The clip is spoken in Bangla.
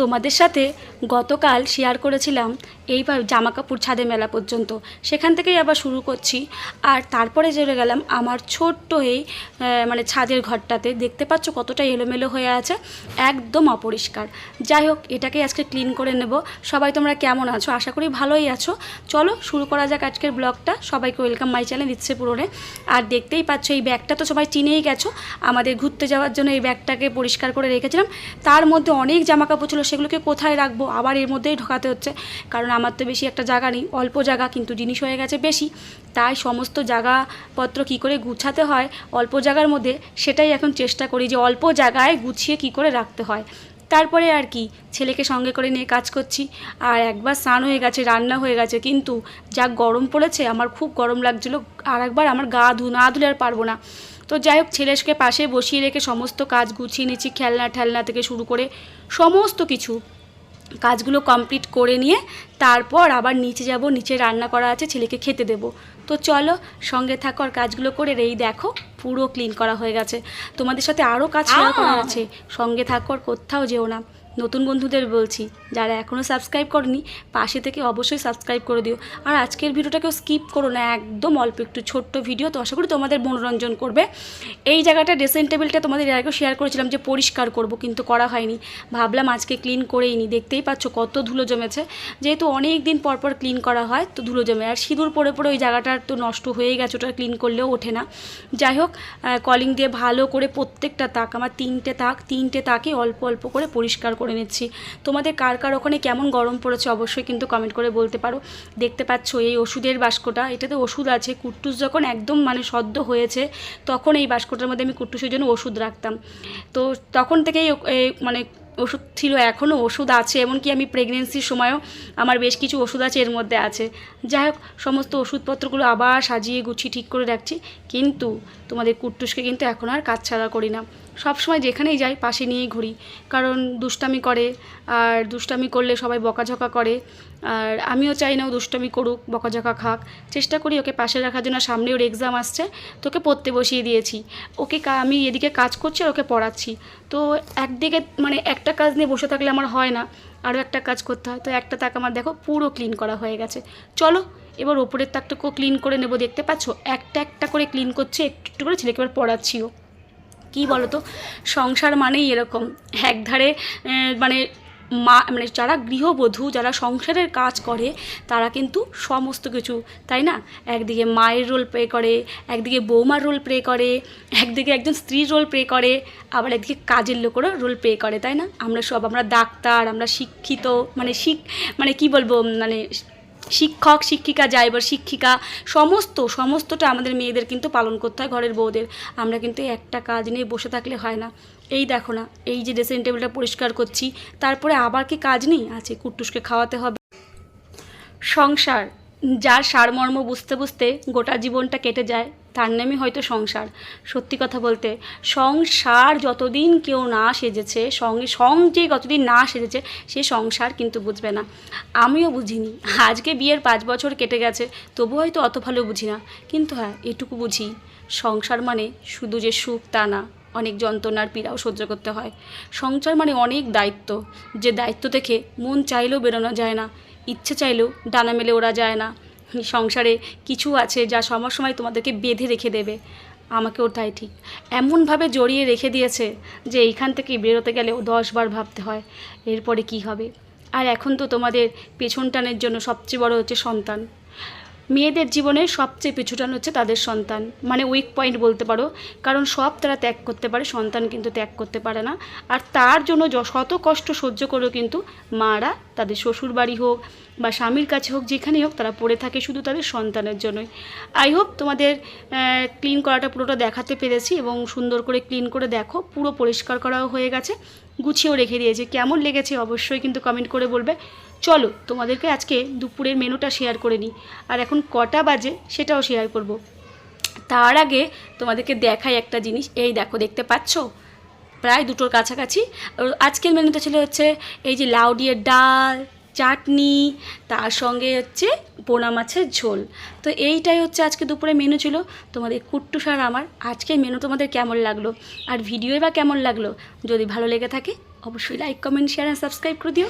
তোমাদের সাথে গতকাল শেয়ার করেছিলাম এইবার জামা কাপড় ছাদে মেলা পর্যন্ত। সেখান থেকেই আবার শুরু করছি। আর তারপরে চলে গেলাম আমার ছোট্ট এই মানে ছাদের ঘরটাতে। দেখতে পাচ্ছ কতটা এলোমেলো হয়ে আছে, একদম অপরিষ্কার। যাই হোক এটাকে আজকে ক্লিন করে নেব। সবাই তোমরা কেমন আছো? আশা করি ভালোই আছো। চলো, শুরু করা যাক আজকের ব্লগটা। সবাইকে ওয়েলকাম মাই চ্যানেল দিচ্ছে পুরোনে আর দেখতেই পাচ্ছ, এই ব্যাগটা তো সবাই চিনেই গেছো। আমাদের ঘুরতে যাওয়ার জন্য এই ব্যাগটাকে পরিষ্কার করে রেখেছিলাম। তার মধ্যে অনেক জামা কাপড় ছিল সেগুলোকে কোথায় রাখব? আবার এর মধ্যেই ঢোকাতে হচ্ছে। কারণ আমার তো বেশি একটা জায়গা নেই, অল্প জায়গা কিন্তু জিনিস হয়ে গেছে বেশি। তাই সমস্ত জায়গাপত্র কী করে গুছাতে হয় অল্প জায়গার মধ্যে, সেটাই এখন চেষ্টা করি যে অল্প জায়গায় গুছিয়ে কী করে রাখতে হয়। তারপরে আর কি, ছেলেকে সঙ্গে করে নিয়ে কাজ করছি। আর একবার স্নান হয়ে গেছে, রান্না হয়ে গেছে, কিন্তু যা গরম পড়েছে, আমার খুব গরম লাগছিল। আর একবার আমার গা ধু, না ধুলে আর পারব না। তো যাই হোক ছেলেকে পাশে বসিয়ে রেখে সমস্ত কাজ গুছিয়ে নিচ্ছি খেলনা ঠেলনা থেকে শুরু করে সমস্ত কিছু। কাজগুলো কমপ্লিট করে নিয়ে তারপর আবার নিচে যাব নিচে রান্না করা আছে ছেলেকে খেতে দেবো। তো চলো সঙ্গে থাকো আর কাজগুলো করে এই দেখো পুরো ক্লিন করা হয়ে গেছে। তোমাদের সাথে আরও কাজ শেয়ার করা আছে। সঙ্গে থাকো আর কোথাও যেও না। নতুন বন্ধুদের বলছি, যারা এখনও সাবস্ক্রাইব করনি, পাশে থেকে অবশ্যই সাবস্ক্রাইব করে দিও। আর আজকের ভিডিওটাকেও স্কিপ করো না, একদম অল্প একটু ছোট্ট ভিডিও। তো আশা করি তোমাদের মনোরঞ্জন করবে। এই জায়গাটা ড্রেসিং টেবিলটা তোমাদের আগেও শেয়ার করেছিলাম যে পরিষ্কার করব, কিন্তু করা হয়নি। ভাবলাম আজকে ক্লিন করেই নি। দেখতেই পাচ্ছ কত ধুলো জমেছে। যেহেতু অনেক দিন পর পর ক্লিন করা হয়, তো ধুলো জমে। আর সিঁদুর পরে পরে ওই জায়গাটার তো নষ্ট হয়ে গেছে, ওটা ক্লিন করলেও ওঠে না। যাই হোক কলিং দিয়ে ভালো করে প্রত্যেকটা তাক, আমার তিনটে তাক, তিনটে তাকে অল্প অল্প করে পরিষ্কার করে নিচ্ছি। তোমাদের কার কার ওখানে কেমন গরম পড়েছে অবশ্যই কিন্তু কমেন্ট করে বলতে পারো। দেখতে পাচ্ছ এই ওষুধের বাস্কটা এটাতে ওষুধ আছে। কুট্টুস যখন একদম মানে সদ্য হয়েছে, তখন এই বাস্কটার মধ্যে আমি কুট্টুসের জন্য ওষুধ রাখতাম। তো তখন থেকেই মানে ওষুধ ছিল, এখনও ওষুধ আছে। এমনকি আমি প্রেগনেন্সির সময়ও আমার বেশ কিছু ওষুধ আছে, এর মধ্যে আছে। যাই হোক, সমস্ত ওষুধপত্রগুলো আবার সাজিয়ে গুছিয়ে ঠিক করে রাখছি। কিন্তু তোমাদের কুট্টুসকে কিন্তু এখন আর কাজ ছাড়া করি না। সব সময় যেখানেই যাই, পাশে নিয়েই ঘুরি। কারণ দুষ্টামি করে, আর দুষ্টামি করলে সবাই বকাঝকা করে। আর আমিও চাই না ও দুষ্টামি করুক, বকাঝকা খাক। চেষ্টা করি ওকে পাশে রাখার জন্য সামনে ওর এক্সাম আসছে, তোকে পড়তে বসিয়ে দিয়েছি। ওকে আমি এদিকে কাজ করছি আর ওকে পড়াচ্ছি। তো একদিকে মানে একটা কাজ নিয়ে বসে থাকলে আমার হয় না, আরও একটা কাজ করতে হয়। তো একটা তাক আমার, দেখো, পুরো ক্লিন করা হয়ে গেছে। চলো, এবার ওপরের তাকটাকেও ক্লিন করে নেব। দেখতে পাচ্ছ? একটা একটা করে ক্লিন করছে, একটু একটু করে ছেলেকে এবার পড়াচ্ছিও। কি বলতো? সংসার মানেই এরকম। একধারে মানে মা মানে যারা গৃহবধূ, যারা সংসারের কাজ করে, তারা কিন্তু সমস্ত কিছু, তাই না? একদিকে মায়ের রোল প্লে করে, একদিকে বৌমার রোল প্লে করে, একদিকে একজন স্ত্রীর রোল প্লে করে, আবার একদিকে কাজের লোকেরও রোল প্লে করে, তাই না? আমরা সব, আমরা ডাক্তার, আমরা শিক্ষিত মানে শিখ মানে কি বলব মানে শিক্ষক, শিক্ষিকা বা শিক্ষিকা, সমস্ত, সমস্তটা আমাদের মেয়েদের কিন্তু পালন করতে হয় ঘরের বউদের। আমরা কিন্তু একটা কাজ নিয়ে বসে থাকলে হয় না। এই দেখো না, এই যে ড্রেসিং টেবিলটা পরিষ্কার করছি, তারপরে আবার কি কাজ নেই? আছে, কুট্টুসকে খাওয়াতে হবে। সংসার যার সারমর্ম বুঝতে বুঝতে গোটা জীবনটা কেটে যায়, তার নামই হয়তো সংসার। সত্যি কথা বলতে, সংসার যতদিন কেউ না সেজেছে, সঙ্গে, সং যে যতদিন না সেজেছে, সে সংসার কিন্তু বুঝবে না। আমিও বুঝিনি। আজকে বিয়ের পাঁচ বছর কেটে গেছে তবু হয়তো অত ভালো বুঝি না। কিন্তু হ্যাঁ এটুকু বুঝি, সংসার মানে শুধু যে সুখ তা না, অনেক যন্ত্রণার পীড়াও সহ্য করতে হয়। সংসার মানে অনেক দায়িত্ব, যে দায়িত্ব থেকে মন চাইলেও বেরোনো যায় না। ইচ্ছে চাইলেও ডানা মেলে ওরা যায় না। সংসারে কিছু আছে যা সময় তোমাদেরকে বেঁধে রেখে দেবে। আমাকেও তাই ঠিক। এমনভাবে জড়িয়ে রেখে দিয়েছে যে এইখান থেকে বেরোতে গেলেও দশবার ভাবতে হয়, এরপরে কি হবে? আর এখন তো তোমাদের পেছন টানের জন্য সবচেয়ে বড় হচ্ছে সন্তান। মেয়েদের জীবনে সবচেয়ে পিছুটান হচ্ছে তাদের সন্তান। মানে উইক পয়েন্ট বলতে পারো, কারণ সব তারা ত্যাগ করতে পারে, সন্তান কিন্তু ত্যাগ করতে পারে না। আর তার জন্য শত কষ্ট সহ্য করেও কিন্তু মারা তাদের শ্বশুর বাড়ি হোক বা স্বামীর কাছে হোক, যেখানেই হোক তারা পড়ে থাকে শুধু তাদের সন্তানের জন্যই। আই হোপ তোমাদের ক্লিন করাটা পুরোটা দেখাতে পেরেছি এবং সুন্দর করে ক্লিন করে দেখো। পুরো পরিষ্কার করাও হয়ে গেছে। গুছিয়েও রেখে দিয়েছে। কেমন লেগেছে অবশ্যই কিন্তু কমেন্ট করে বলবে। চলো, তোমাদেরকে আজকে দুপুরের মেনুটা শেয়ার করে নিই। আর এখন কটা বাজে সেটাও শেয়ার করব। তার আগে তোমাদেরকে দেখাই একটা জিনিস। এই দেখো, দেখতে পাচ্ছ? প্রায় দুটোর কাছাকাছি। আজকের মেনুটা ছিল হচ্ছে এই যে লাউ দিয়ে ডাল, চাটনি, তার সঙ্গে হচ্ছে পোনা মাছের ঝোল। তো এইটাই হচ্ছে আজকে দুপুরে মেনু ছিল। তোমাদের কুট্টু সার আমার, আজকের মেনু তোমাদের কেমন লাগল? আর ভিডিওই বা কেমন লাগল? যদি ভালো লেগে থাকে, অবশ্যই like comment share and subscribe করে দিও।